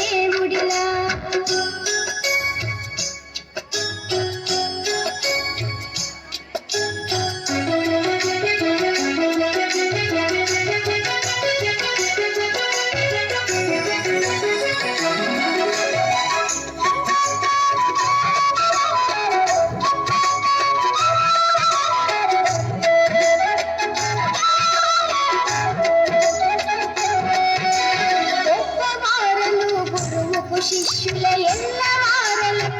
దేవుడిలా.